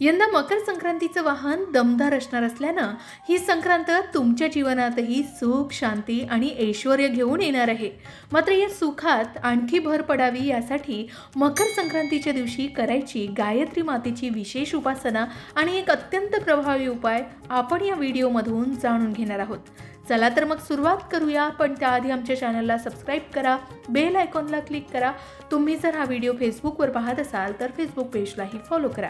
यंदा मकर संक्रांतीचं वाहन दमदार असणार असल्यानं ही संक्रांत तुमच्या जीवनातही सुख शांती आणि ऐश्वर घेऊन येणार आहे. मात्र या सुखात आणखी भर पडावी यासाठी मकर संक्रांतीच्या दिवशी करायची गायत्री मातेची विशेष उपासना आणि एक अत्यंत प्रभावी उपाय आपण या व्हिडिओमधून जाणून घेणार आहोत. चला तर मग सुरुवात करूया. पण त्याआधी आमच्या चॅनलला सबस्क्राईब करा बेल आयकॉनला क्लिक करा. तुम्ही जर हा व्हिडिओ फेसबुकवर पाहत असाल तर फेसबुक पेजलाही फॉलो करा.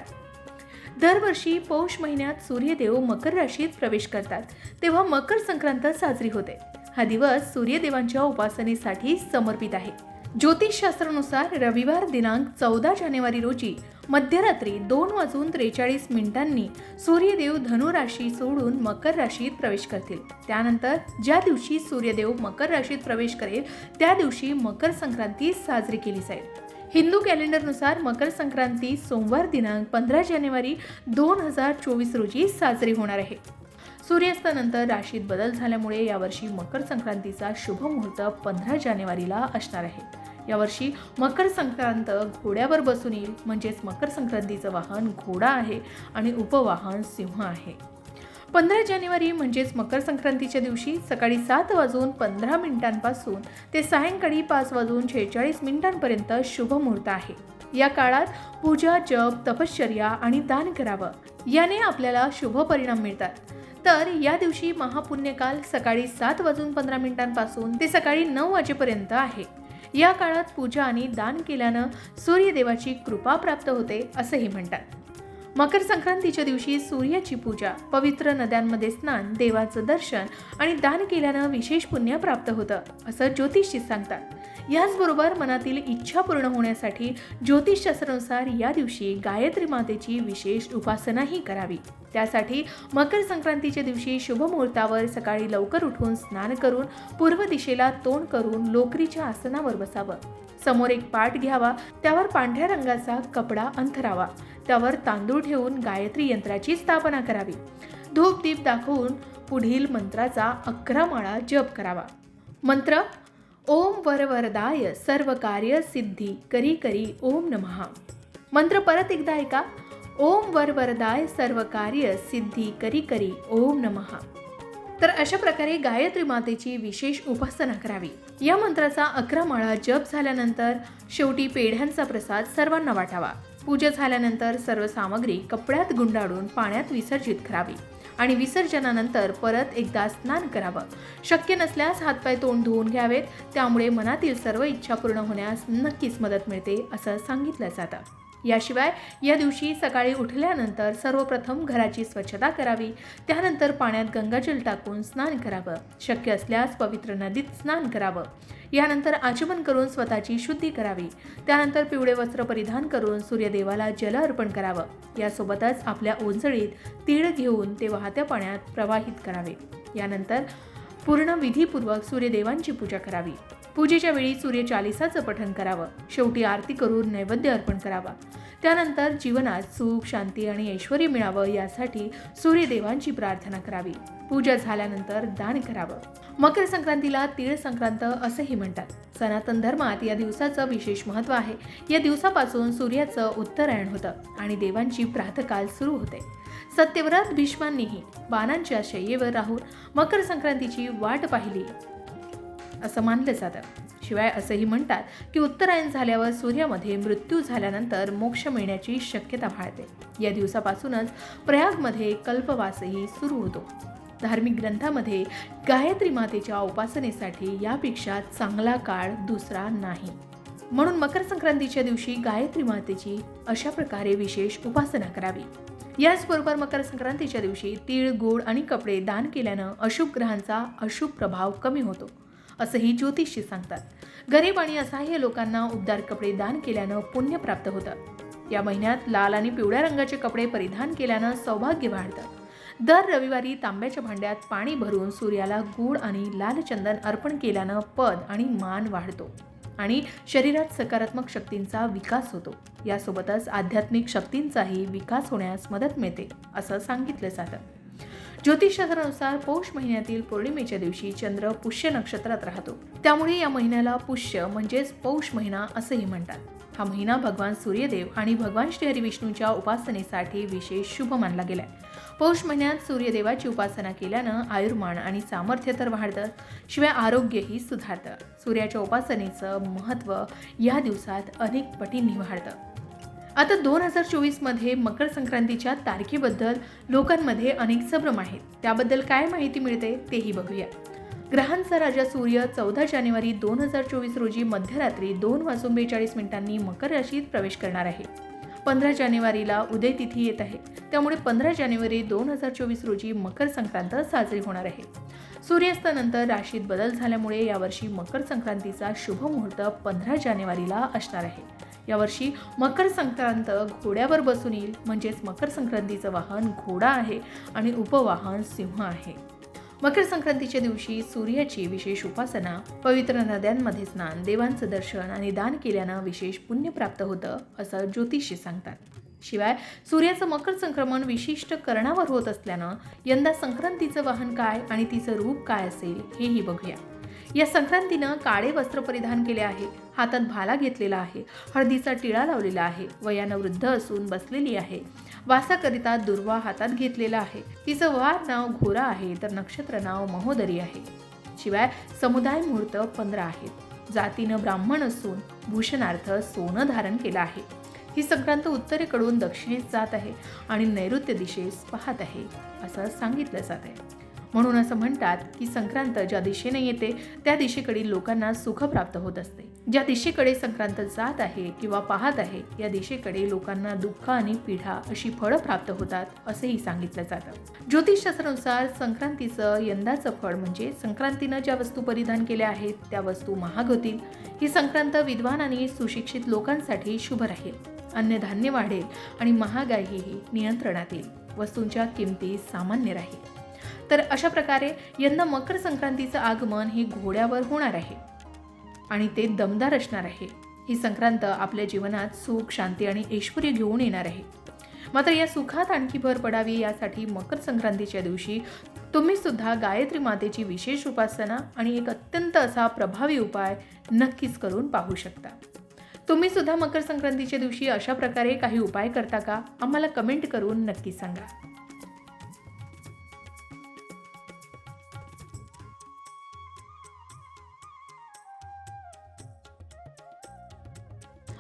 दरवर्षी पौष महिन्यात सूर्यदेव मकर राशीत प्रवेश करतात. तेव्हा मकर संक्रांत साजरी होते. हा दिवस सूर्यदेवांच्या उपासनेसाठी समर्पित आहे. ज्योतिषशास्त्रानुसार रविवार दिनांक चौदा जानेवारी रोजी मध्यरात्री दोन वाजून त्रेचाळीस मिनिटांनी सूर्यदेव धनु राशी सोडून मकर राशीत प्रवेश करतील. त्यानंतर ज्या दिवशी सूर्यदेव मकर राशीत प्रवेश करेल त्या दिवशी मकर संक्रांती साजरी केली जाईल. हिंदू कॅलेंडरनुसार मकर संक्रांती सोमवार दिनांक पंधरा जानेवारी दोन हजार चोवीस रोजी साजरी होणार आहे. सूर्यास्तानंतर राशीत बदल झाल्यामुळे यावर्षी मकर संक्रांतीचा शुभ मुहूर्त पंधरा जानेवारीला असणार आहे. यावर्षी मकर संक्रांत घोड्यावर बसून येईल म्हणजेच मकर संक्रांतीचं वाहन घोडा आहे आणि उपवाहन सिंह आहे. पंधरा जानेवारी म्हणजेच मकर संक्रांतीच्या दिवशी सकाळी सात वाजून पंधरा मिनिटांपासून ते सायंकाळी पाच वाजून शेहेचाळीस मिनिटांपर्यंत शुभ मुहूर्त आहे. या काळात पूजा जप तपश्चर्या आणि दान करावं याने आपल्याला शुभ परिणाम मिळतात. तर या दिवशी महापुण्यकाल सकाळी सात वाजून पंधरा मिनिटांपासून ते सकाळी नऊ वाजेपर्यंत आहे. या काळात पूजा आणि दान केल्यानं सूर्यदेवाची कृपा प्राप्त होते असंही म्हणतात. मकर संक्रांतीच्या दिवशी सूर्याची पूजा पवित्र नद्यांमध्ये स्नान देवाचं दर्शन आणि दान केल्यानं विशेष पुण्य प्राप्त होतं असं ज्योतिषी सांगतात. याचबरोबर मनातील इच्छा पूर्ण होण्यासाठी ज्योतिषशास्त्रानुसार या दिवशी गायत्री मातेची विशेष उपासनाही करावी. त्यासाठी मकर संक्रांतीच्या दिवशी शुभ मुहूर्तावर सकाळी लवकर उठून स्नान करून पूर्व दिशेला तोंड करून लोकरीच्या आसनावर बसावं. समोर एक पाट घ्यावा. त्यावर पांढऱ्या रंगाचा कपडा अंथरावा. त्यावर तांदूळ ठेवून गायत्री यंत्राची स्थापना करावी. धूपदीप दाखवून पुढील मंत्राचा अकरा माळा जप करावा. मंत्र ओम वरवरदाय सर्व कार्य सिद्धी करी करी ओम नमः. मंत्र परत एकदा ऐका. ओम वरवरदाय सर्व कार्य सिद्धी करी करी ओम नमः. तर अशा प्रकारे गायत्री मातेची विशेष उपासना करावी. या मंत्राचा अकरा माळा जप झाल्यानंतर शेवटी पेढ्यांचा प्रसाद सर्वांना वाटावा. पूजा झाल्यानंतर सर्व सामग्री कपड्यात गुंडाळून पाण्यात विसर्जित करावी आणि विसर्जनानंतर परत एकदा स्नान करावं. शक्य नसल्यास हातपाय तोंड धुवून घ्यावेत त्यामुळे मनातील सर्व इच्छा पूर्ण होण्यास नक्कीच मदत मिळते असं सांगितलं जातं. याशिवाय या दिवशी सकाळी उठल्यानंतर सर्वप्रथम घराची स्वच्छता करावी. त्यानंतर पाण्यात गंगाजल टाकून स्नान करावं. शक्य असल्यास पवित्र नदीत स्नान करावं. यानंतर आचमन करून स्वतःची शुद्धी करावी. त्यानंतर पिवळे वस्त्र परिधान करून सूर्यदेवाला जल अर्पण करावं. यासोबतच आपल्या ओंजळीत तीळ घेऊन ते वाहत्या पाण्यात प्रवाहित करावे. यानंतर पूर्ण विधीपूर्वक सूर्यदेवांची पूजा करावी. पूजेच्या वेळी सूर्य चालिसाचं पठन करावं. शेवटी आरती करून नैवेद्य अर्पण करावा. त्यानंतर जीवनात सुख शांती आणि ऐश्वर मिळावं यासाठी सूर्यदेवांची प्रार्थना करावी. पूजा झाल्यानंतर दान करावं. मकर संक्रांतीला तीळ संक्रांत असंही म्हणतात. सनातन धर्मात या दिवसाचं विशेष महत्त्व आहे. या दिवसापासून सूर्याचं उत्तरायण होतं आणि देवांची प्रातकाल सुरू होते. सत्यव्रत भीष्मांनीही बाणांच्या शय्येवर राहून मकर संक्रांतीची वाट पाहिली. असं मानलं जातं. शिवाय असंही म्हणतात की उत्तरायण झाल्यावर सूर्यामध्ये मृत्यू झाल्यानंतर मोक्ष मिळण्याची शक्यता वाढते या दिवसापासूनच प्रयागमध्ये कल्पवासही सुरू होतो. धार्मिक ग्रंथामध्ये गायत्री मातेच्या उपासनेसाठी यापेक्षा चांगला काळ दुसरा नाही. म्हणून मकर संक्रांतीच्या दिवशी गायत्री मातेची अशा प्रकारे विशेष उपासना करावी. याचबरोबर मकर संक्रांतीच्या दिवशी तीळ गुळ आणि कपडे दान केल्यानं अशुभ ग्रहांचा अशुभ प्रभाव कमी होतो. असंही ज्योतिषी सांगतात. गरीब आणि असहाय्य लोकांना उबदार कपडे दान केल्यानं पुण्य प्राप्त होतं. या महिन्यात लाल आणि पिवळ्या रंगाचे कपडे परिधान केल्यानं सौभाग्य वाढतं. दर रविवारी तांब्याच्या भांड्यात पाणी भरून सूर्याला गूळ आणि लाल चंदन अर्पण केल्यानं पद आणि मान वाढतो आणि शरीरात सकारात्मक शक्तींचा विकास होतो. यासोबतच आध्यात्मिक शक्तींचाही विकास होण्यास मदत मिळते असं सांगितलं जातं. ज्योतिषशास्त्रानुसार पौष महिन्यातील पौर्णिमेच्या दिवशी चंद्र पुष्य नक्षत्रात राहतो. त्यामुळे या महिन्याला पुष्य म्हणजेच पौष महिना असंही म्हणतात. हा महिना भगवान सूर्यदेव आणि भगवान श्रीहरी विष्णूच्या उपासनेसाठी विशेष शुभ मानला गेलाय. पौष महिन्यात सूर्यदेवाची उपासना केल्यानं आयुर्मान आणि सामर्थ्य तर वाढतं शिवाय आरोग्यही सुधारतं. सूर्याच्या उपासनेचं महत्त्व या दिवसात अनेक पटींनी वाढतं. आता दोन हजार चोवीसमध्ये मकर संक्रांतीच्या तारखेबद्दल लोकांमध्ये अनेक संभ्रम आहेत. त्याबद्दल काय माहिती मिळते तेही बघूया. ग्रहांचा राजा सूर्य चौदा जानेवारी दोन हजार चोवीस रोजी मध्यरात्री दोन वाजून बेचाळीस मिनिटांनी मकर राशीत प्रवेश करणार आहे. पंधरा जानेवारीला उदय तिथी येत आहे. त्यामुळे पंधरा जानेवारी दोन हजार चोवीस रोजी मकर संक्रांत साजरी होणार आहे. सूर्यास्तानंतर राशीत बदल झाल्यामुळे यावर्षी मकर संक्रांतीचा शुभ मुहूर्त पंधरा जानेवारीला असणार आहे. यावर्षी मकर संक्रांत घोड्यावर बसून येईल. म्हणजेच मकर संक्रांतीचं वाहन घोडा आहे आणि उपवाहन सिंह आहे. मकर संक्रांतीच्या दिवशी सूर्याची विशेष उपासना पवित्र नद्यांमध्ये स्नान देवांचं दर्शन आणि दान केल्यानं विशेष पुण्य प्राप्त होतं असं ज्योतिषी सांगतात. शिवाय सूर्याचं मकर संक्रमण विशिष्ट कर्णावर होत असल्यानं यंदा संक्रांतीचं वाहन काय आणि तिचं रूप काय असेल हेही बघूया. या संक्रांतीनं काळे वस्त्र परिधान केले आहे. हातात भाला घेतलेला आहे. हळदीचा टिळा लावलेला आहे. वयानं वृद्ध असून बसलेली आहे. वासाकरिता दुर्वा हातात घेतलेला आहे. तिचं वार नाव घोरा आहे तर नक्षत्र नाव महोदरी आहे. शिवाय समुदाय मुहूर्त पंधरा आहेत. जातीनं ब्राह्मण असून भूषणार्थ सोनं धारण केलं आहे. ही संक्रांत उत्तरेकडून दक्षिणेस जात आहे आणि नैऋत्य दिशेस पाहत आहे असं सांगितलं जात आहे. म्हणून असं म्हणतात की संक्रांत ज्या दिशेने येते त्या दिशेकडील लोकांना सुख प्राप्त होत असते. ज्या दिशेकडे संक्रांत जात आहे किंवा पाहत आहे या दिशेकडे लोकांना दुःख आणि पिढा अशी फळं प्राप्त होतात असेही सांगितलं जातं. ज्योतिषशास्त्रानुसार संक्रांतीचं यंदाचं फळ म्हणजे संक्रांतीनं ज्या वस्तू परिधान केल्या आहेत त्या वस्तू महाग होतील. ही संक्रांत विद्वान आणि सुशिक्षित लोकांसाठी शुभ राहील. अन्नधान्य वाढेल आणि महागाईही नियंत्रणात येईल. वस्तूंच्या किमती सामान्य राहील. तर अशा प्रकारे यंदा मकर संक्रांतीचं आगमन हे घोड्यावर होणार आहे. आणि ते दमदार असणार आहे. ही संक्रांत आपल्या जीवनात सुख शांती आणि ऐश्वर घेऊन येणार आहे. मात्र या सुखात आणखी भर पडावी यासाठी मकर संक्रांतीच्या दिवशी तुम्ही सुद्धा गायत्री मातेची विशेष उपासना आणि एक अत्यंत असा प्रभावी उपाय नक्कीच करून पाहू शकता. तुम्ही सुद्धा मकर संक्रांतीच्या दिवशी अशा प्रकारे काही उपाय करता का? आम्हाला कमेंट करून नक्की सांगा.